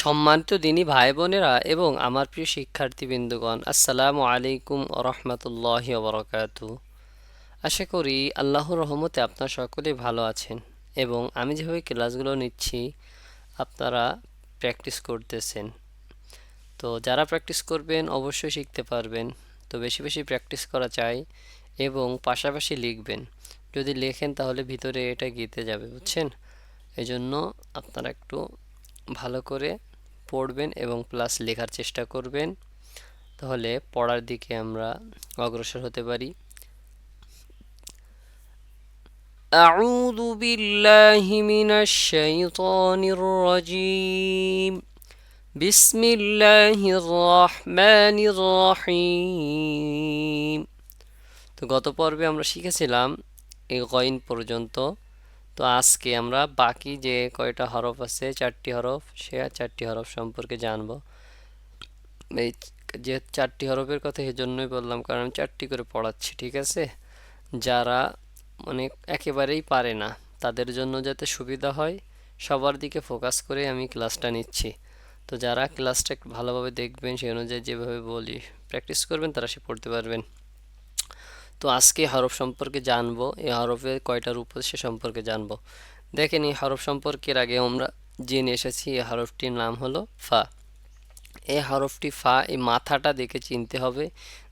সম্মানিত দিনী ভাই বোনেরা এবং আমার প্রিয় শিক্ষার্থীবৃন্দগণ, আসসালামু আলাইকুম রহমতুল্লাহ বরকাত আশা করি আল্লাহর রহমতে আপনার সকলে ভালো আছেন এবং আমি যেভাবে ক্লাসগুলো নিচ্ছি, আপনারা প্র্যাকটিস করতেছেন। তো যারা প্র্যাকটিস করবেন, অবশ্যই শিখতে পারবেন। তো বেশি বেশি প্র্যাকটিস করা চাই এবং পাশাপাশি লিখবেন। যদি লেখেন তাহলে ভিতরে এটা গীতে যাবে, বুঝছেন? এজন্য আপনারা একটু ভালো করে পড়বেন এবং প্লাস লেখার চেষ্টা করবেন তাহলে পড়ার দিকে আমরা অগ্রসর হতে পারি أعوذ بالله من الشيطان الرجيم بسم الله الرحمن الرحيم তো গত পর্বে আমরা শিখেছিলাম এই গইন পর্যন্ত তো আজকে আমরা বাকি যে কয়টা হরফ আছে, চারটি হরফ, সে চারটি হরফ সম্পর্কে জানব। এই যে চারটি হরফের কথা এই জন্যই বললাম, কারণ চারটি করে পড়াচ্ছি, ঠিক আছে? যারা মানে একেবারেই পারে না, তাদের জন্য যাতে সুবিধা হয়, সবার দিকে ফোকাস করে আমি ক্লাসটা নিচ্ছি। তো যারা ক্লাসটা ভালোভাবে দেখবেন সেই অনুযায়ী যেভাবে বলি, প্র্যাকটিস করবেন, তারা সে পড়তে পারবেন। তো আজকে হরফ সম্পর্কে জানব, এই হরফের কয়টা রূপ সে সম্পর্কে জানব। দেখেন এই হরফ সম্পর্কের আগে আমরা জেনে এসেছি এই হরফটির নাম হলো ফা। এই হরফটি ফা, এই মাথাটা দেখে চিনতে হবে।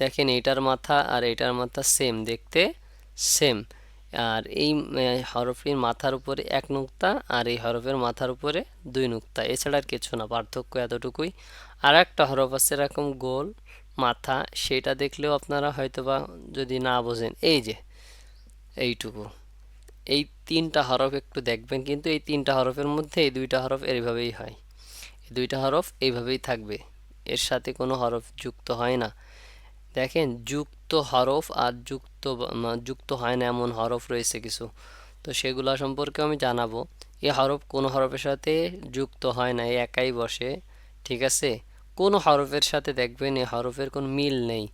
দেখেন এইটার মাথা আর এইটার মাথা সেম দেখতে সেম আর এই হরফটির মাথার উপরে এক নুক্তা আর এই হরফের মাথার উপরে দুই নুক্তা। এছাড়া আর কিছু না, পার্থক্য এতটুকুই। আর একটা হরফ আছে এরকম গোল মাথা, সেটা দেখলেও আপনারা হয়তোবা যদি না বোঝেন, এই যে, এইটুকু। এই তিনটা হরফ একটু দেখবেন, কিন্তু এই তিনটা হরফের মধ্যে এই দুইটা হরফ এইভাবেই হয়। এই দুইটা হরফ এইভাবেই থাকবে। এর সাথে কোনো হরফ যুক্ত হয় না। দেখেন, যুক্ত হরফ আর যুক্ত যুক্ত হয় না এমন হরফ রয়েছে কিছু। তো সেগুলো সম্পর্কে আমি জানাব। এই হরফ কোনো হরফের সাথে যুক্ত হয় না এই একাই বসে, ঠিক আছে? কোনো হরফের সাথে দেখবেন এই হরফের কোনো মিল নেই।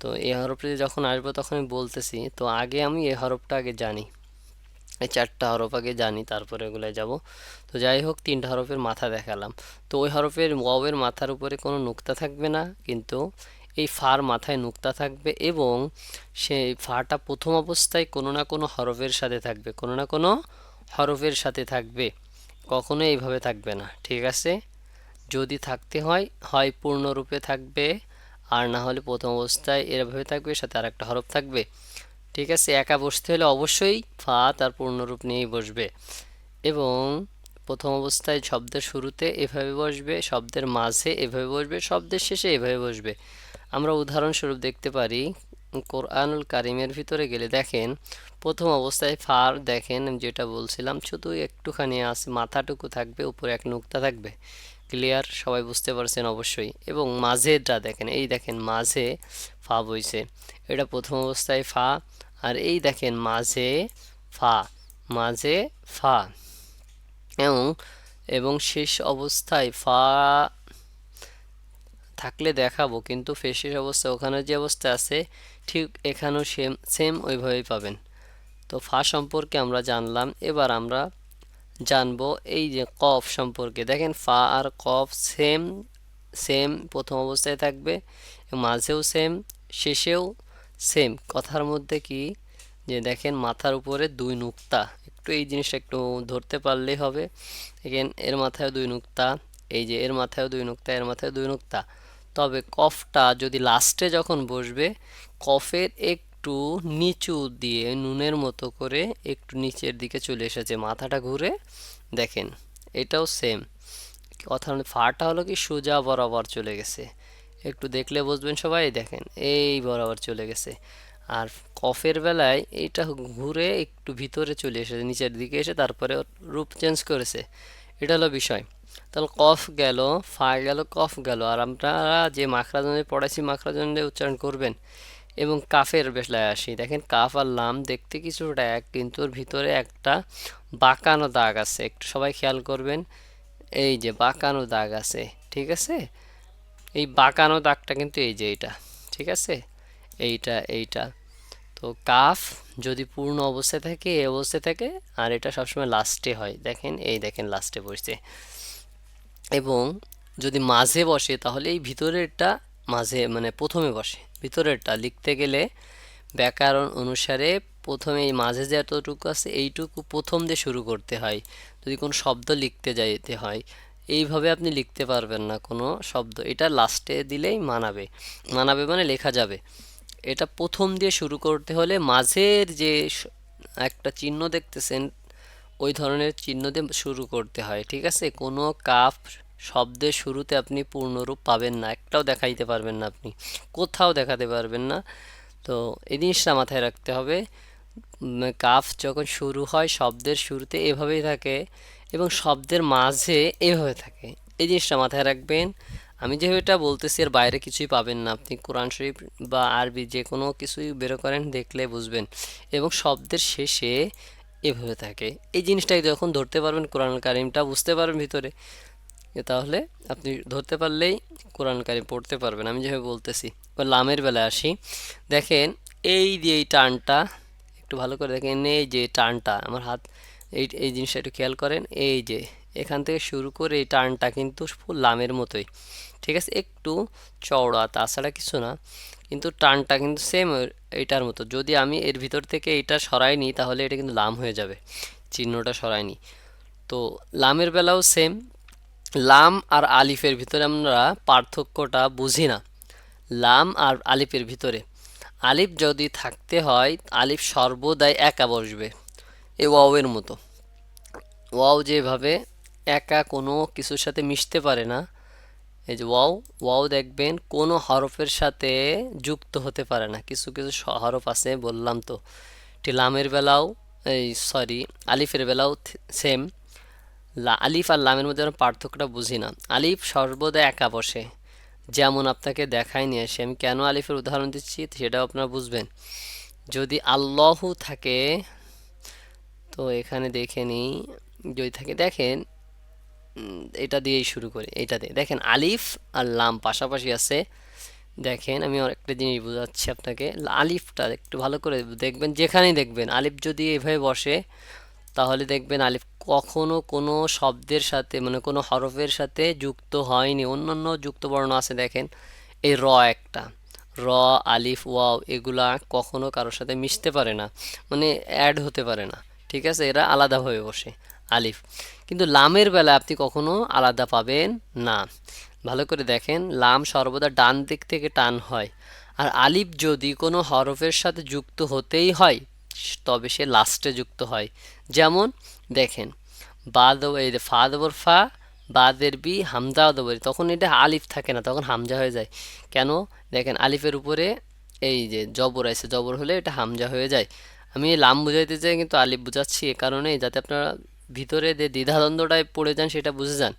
তো এই হরফটি যখন আসব তখন আমি বলতেছি, তো আগে আমি এই হরফটা আগে জানি। এই চারটা হরফ আগে জানি, তারপরে এগুলোয় যাব। তো যাই হোক, তিনটা হরফের মাথা দেখালাম। তো ওই হরফের ওয়ের মাথার উপরে কোনো নুক্তা থাকবে না, কিন্তু এই ফার মাথায় নুক্তা থাকবে এবং সেই ফাটা প্রথম অবস্থায় কোনো না কোনো হরফের সাথে থাকবে, কোনো না কোনো হরফের সাথে থাকবে। কখনো এইভাবে থাকবে না, ঠিক আছে? যদি থাকতে হয় হয় পূর্ণরূপে থাকবে, আর না হলে প্রথম অবস্থায় এরভাবে থাকবে সাথে আর একটা হরফ থাকবে। ঠিক আছে, একা বসতে হলে অবশ্যই ফা তার পূর্ণরূপ নিয়েই বসবে। এবং প্রথম অবস্থায় শব্দের শুরুতে এভাবে বসবে, শব্দের মাঝে এভাবে বসবে, শব্দের শেষে এভাবে বসবে। আমরা উদাহরণস্বরূপ দেখতে পারি, কোরআনুল কারিমের ভিতরে গেলে দেখেন, প্রথম অবস্থায় ফার দেখেন, যেটা বলছিলাম, শুধু একটুখানি আছে মাথাটুকু থাকবে, উপরে এক নুক্তা থাকবে। ক্লিয়ার সবাই বুঝতে পারছেন অবশ্যই। এবং মাঝেরটা দেখেন, এই দেখেন মাঝে ফা বইছে। এটা প্রথম অবস্থায় ফা, আর এই দেখেন মাঝে ফা মাঝে ফা। এবং এবং শেষ অবস্থায় ফা থাকলে দেখাবো, কিন্তু শেষ অবস্থা ওখানে যে অবস্থা আছে, ঠিক এখানেও সেম সেম ওইভাবেই পাবেন। তো ফা সম্পর্কে আমরা জানলাম, এবার আমরা জানব এই যে কফ সম্পর্কে। দেখেন, ফা আর কফ সেম সেম প্রথম অবস্থায় থাকবে, মাঝেও সেম, শেষেও সেম। কথার মধ্যে কি? যে দেখেন, মাথার উপরে দুই নুক্তা। একটু এই জিনিসটা একটু ধরতে পারলেই হবে। দেখেন, এর মাথায় দুই নুক্তা, এই যে এর মাথায় দুই নুক্তা, এর মাথায় দুই নুক্তা। তবে কফটা যদি লাস্টে যখন বসবে, কফের এক একটু নিচু দিয়ে নুনের মতো করে একটু নিচের দিকে চলে এসেছে, মাথাটা ঘুরে। দেখেন, এটাও সেম অর্থাৎ ফাটা হলো কি সোজা বরাবর চলে গেছে। একটু দেখলে বুঝবেন সবাই, দেখেন, এই বরাবর চলে গেছে। আর কফের বেলায় এটা ঘুরে একটু ভিতরে চলে এসেছে, নিচের দিকে এসে তারপরে রূপ চেঞ্জ করেছে। এটা হলো বিষয়। তাহলে কফ গেল, ফা গেল, কফ গেল। আর আপনারা যে মাখরাজনে, পড়াইছি মাখরাজনে উচ্চারণ করবেন এবং কাফের বেশলায় আসি। দেখেন, কাফ আর লাম দেখতে কিছুটা এক, কিন্তু ওর ভিতরে একটা বাঁকানো দাগ আছে। একটু সবাই খেয়াল করবেন, এই যে বাঁকানো দাগ আছে, ঠিক আছে? এই বাঁকানো দাগটা কিন্তু এই যে এইটা, ঠিক আছে? এইটা এইটা। তো কাফ যদি পূর্ণ অবস্থায় থাকে, এই অবস্থায় থাকে, আর এটা সবসময় লাস্টে হয়। দেখেন, এই দেখেন লাস্টে বসছে। এবং যদি মাঝে বসে, তাহলে এই ভিতরেরটা মাঝে মানে প্রথমে বসে। ভিতরেরটা লিখতে গেলে ব্যাকরণ অনুসারে প্রথমে এই মাঝে যে এতটুকু আছে এইটুকু প্রথম দিয়ে শুরু করতে হয়। যদি কোনো শব্দ লিখতে যাইতে হয়, এইভাবে আপনি লিখতে পারবেন না কোনো শব্দ। এটা লাস্টে দিলেই মানাবে। মানাবে মানে লেখা যাবে। এটা প্রথম দিয়ে শুরু করতে হলে মাঝের যে একটা চিহ্ন দেখতেছেন, ওই ধরনের চিহ্ন দিয়ে শুরু করতে হয়, ঠিক আছে? কোনো কাফ শব্দের শুরুতে আপনি পূর্ণরূপ পাবেন না, একটাও দেখাইতে পারবেন না আপনি, কোথাও দেখাতে পারবেন না। তো এই জিনিসটা মাথায় রাখতে হবে। কাফ যখন শুরু হয়, শব্দের শুরুতে এভাবেই থাকে এবং শব্দের মাঝে এভাবে থাকে। এই জিনিসটা মাথায় রাখবেন। আমি এটা বলতেছি, এর বাইরে কিছুই পাবেন না। আপনি কোরআন শরীফ বা আরবি যে কোনো কিছুই বের করেন, দেখলে বুঝবেন। এবং শব্দের শেষে এভাবে থাকে। এই জিনিসটাই যখন ধরতে পারবেন কোরআন কারিমটা বুঝতে পারবেন ভিতরে। তাহলে আপনি ধরতে পারলেই কোরআন কারিম পড়তে পারবেন। আমি যেভাবে বলতেছি, এবার লামের বেলায় আসি। দেখেন, এই যে এই টানটা, একটু ভালো করে দেখেন, এই যে টানটা, আমার হাত, এই এই জিনিসটা একটু খেয়াল করেন, এই যে, এখান থেকে শুরু করে এই টানটা কিন্তু ফুল লামের মতোই। ঠিক আছে? একটু চওড়া, তাছাড়া কিছু না, কিন্তু টানটা কিন্তু সেম এইটার মতো। যদি আমি এর ভিতর থেকে এইটা সরাই নিই, তাহলে এটা কিন্তু লাম হয়ে যাবে, চিহ্নটা সরাই নিই। তো লামের বেলাও সেম লাম আর আলিফের ভিতরে আমরা পার্থক্যটা বুঝি না। লাম আর আলিফের ভিতরে। আলিফ যদি থাকতে হয়, আলিফ সর্বদাই একা বসবে, এ ওয়াওয়ের মতো। ওয়াও যেভাবে একা কোনো কিছুর সাথে মিশতে পারে না, এই যে ওয়াও ওয়াও দেখবেন কোনো হরফের সাথে যুক্ত হতে পারে না। কিছু কিছু হরফ আছে, বললাম তো। এটি লামের বেলাও, এই সরি, আলিফের বেলাও সেম লা, আলিফ আর লামের মধ্যে আমরা পার্থক্যটা বুঝি না। আলিফ সর্বদা একা বসে। যেমন আপনাকে দেখাই নিয়ে আসি, আমি কেন আলিফের উদাহরণ দিচ্ছি সেটাও আপনারা বুঝবেন। যদি আল্লাহু থাকে, তো এখানে দেখে নিই, যদি থাকে, দেখেন এটা দিয়েই শুরু করি, এটা দিয়ে। দেখেন, আলিফ আর লাম পাশাপাশি আছে। দেখেন, আমি একটা জিনিস বোঝাচ্ছি আপনাকে। আলিফটা একটু ভালো করে দেখবেন, যেখানেই দেখবেন। আলিফ যদি এভাবে বসে তাহলে দেখবেন আলিফ, কখনো কোনো শব্দের সাথে মানে কোনো হরফের সাথে যুক্ত হয়নি। অন্যান্য যুক্ত বর্ণ আছে দেখেন, এই র একটা। র, আলিফ, ওয়াও, এগুলা কখনো কারোর সাথে মিশতে পারে না মানে অ্যাড হতে পারে না, ঠিক আছে? এরা আলাদাভাবে বসে, আলিফ। কিন্তু লামের বেলা আপনি কখনো আলাদা পাবেন না। ভালো করে দেখেন, লাম সর্বদা ডান দিক থেকে টান হয়। আর আলিফ যদি কোনো হরফের সাথে যুক্ত হতেই হয় তবে সে লাস্টে যুক্ত হয়। যেমন, দেখেন বা দেবো এই ফা দেবর ফা, বাদের বি হামজাও দেবো তখন এটা আলিফ থাকে না, তখন হামজা হয়ে যায়। কেন? দেখেন, আলিফের উপরে এই যে জবর আছে, জবর হলে এটা হামজা হয়ে যায়। আমি লাম বুঝাইতে চাই, কিন্তু আলিফ বুঝাচ্ছি এ কারণে যাতে আপনারা ভিতরে যে দ্বিধাদ্বন্দ্বটায় পড়ে যান, সেটা বুঝে যান।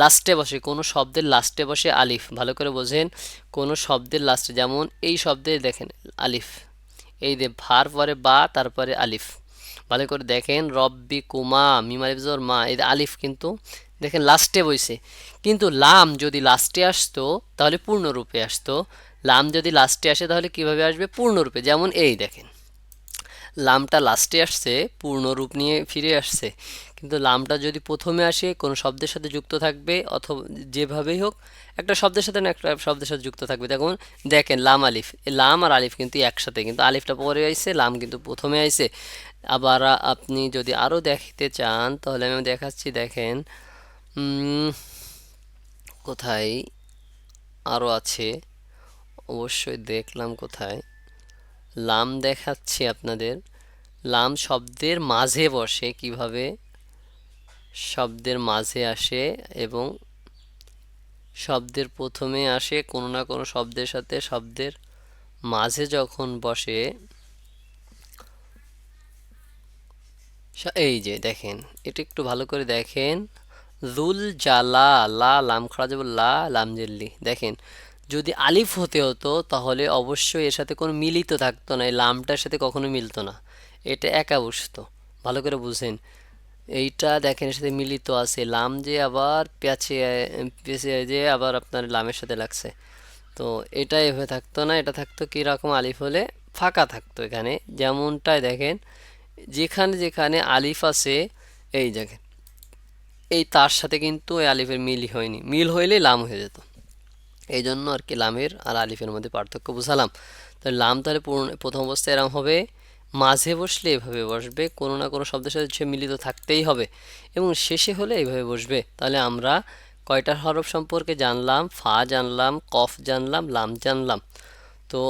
লাস্টে বসে, কোনো শব্দের লাস্টে বসে আলিফ। ভালো করে বোঝেন, কোনো শব্দের লাস্টে যেমন এই শব্দে দেখেন, আলিফ। এই যে ভার পরে বা, তারপরে আলিফ। ভালো করে দেখেন, রব্বি কুমা, মিম আলিফ মা, এই আলিফ কিন্তু, দেখেন লাস্টে বইছে। কিন্তু লাম যদি লাস্টে আসতো, তাহলে পূর্ণরূপে আসতো। লাম যদি লাস্টে আসে, তাহলে কীভাবে আসবে? পূর্ণরূপে। যেমন এই দেখেন। লামটা লাস্টে আসছে, পূর্ণ রূপ নিয়ে ফিরে আসছে। কিন্তু লামটা যদি প্রথমে আসে, কোনো শব্দের সাথে যুক্ত থাকবে, অথবা যেভাবেই হোক, একটা শব্দের সাথে না একটা শব্দের সাথে যুক্ত থাকবে। দেখুন, দেখেন, লাম আলিফ। লাম আর আলিফ কিন্তু একসাথে। কিন্তু আলিফটা পরে আইছে, লাম কিন্তু প্রথমে আইছে। আবার আপনি যদি আরও দেখতে চান, তাহলে আমি দেখাচ্ছি, দেখেন কোথায় আরও আছে? অবশ্যই দেখলাম কোথায়। লাম দেখাচ্ছি আপনাদের। লাম শব্দের মাঝে বসে কীভাবে শব্দের মাঝে আসে এবং শব্দের প্রথমে আসে কোনো না কোনো শব্দের সাথে শব্দের মাঝে যখন বসে, এই যে দেখেন, এটা একটু ভালো করে দেখেন। জুল জালা, লা, লাম খরা যাব, লা, লাম, জেল্লি। দেখেন যদি আলিফ হতে হতো, তাহলে অবশ্যই এর সাথে কোনো মিলিত থাকতো না, এই লামটার সাথে কখনো মিলতো না। এটা একা বসতো। ভালো করে বুঝেন। এইটা দেখেন, এর সাথে মিলিত আছে। লাম যে আবার পেঁচে পেঁচে যে আবার আপনার লামের সাথে লাগছে। তো এটা এভাবে থাকতো না, এটা থাকতো কীরকম আলিফ হলে ফাঁকা থাকতো এখানে। যেমনটাই দেখেন, যেখানে যেখানে আলিফ আছে, এই দেখেন। এই তার সাথে কিন্তু এই আলিফের মিলই হয়নি। মিল হইলেই লাম হয়ে যেত। এই জন্য আর কি লামের আর আলিফের মধ্যে পার্থক্য বুঝালাম। তাহলে লাম তাহলে প্রথম অবস্থায় এরম হবে, মাঝে বসলে এভাবে বসবে, কোনো না কোনো শব্দের সাথে সে মিলিত থাকতেই হবে এবং শেষে হলে এইভাবে বসবে। তাহলে আমরা কয়টা হরফ সম্পর্কে জানলাম? ফা জানলাম, কফ জানলাম, লাম জানলাম। তো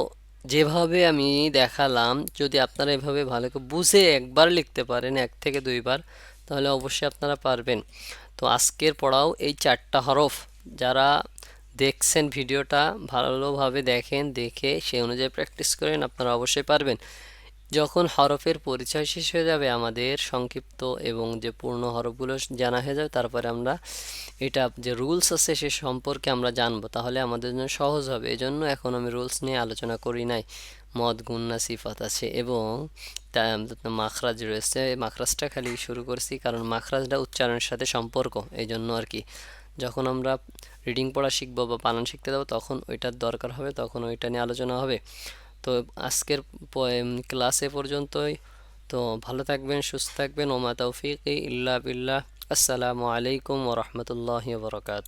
যেভাবে আমি দেখালাম, যদি আপনারা এভাবে ভালো করে বুঝে একবার লিখতে পারেন, এক থেকে দুইবার, তাহলে অবশ্যই আপনারা পারবেন। তো আজকের পড়াও এই চারটা হরফ, যারা দেখছেন ভিডিওটা, ভালোভাবে দেখেন, দেখে সেই অনুযায়ী প্র্যাকটিস করেন, আপনারা অবশ্যই পারবেন। যখন হরফের পরিচয় শেষ হয়ে যাবে আমাদের সংক্ষিপ্ত এবং যে পূর্ণ হরফগুলো জানা হয়ে যাবে, তারপরে আমরা এটা যে রুলস আছে সে সম্পর্কে আমরা জানব। তাহলে আমাদের জন্য সহজ হবে। এই জন্য এখন আমি রুলস নিয়ে আলোচনা করি নাই। মদ, গুন্না, সিফাত আছে এবং মাখরাজ রয়েছে। মাখরাজটা খালি শুরু করছি, কারণ মাখরাজটা উচ্চারণের সাথে সম্পর্ক এই জন্য আর কি। যখন আমরা রিডিং পড়া শিখব বা পালন শিখতে যাব, তখন ওইটার দরকার হবে, তখন ওইটা নিয়ে আলোচনা হবে। তো আজকের ক্লাসে পর্যন্তই। তো ভালো থাকবেন, সুস্থ থাকবেন। ওমা তৌফিক ইল্লা বিল্লাহ। আসসালামু আলাইকুম ওরহমতুল্লাহি বরকাত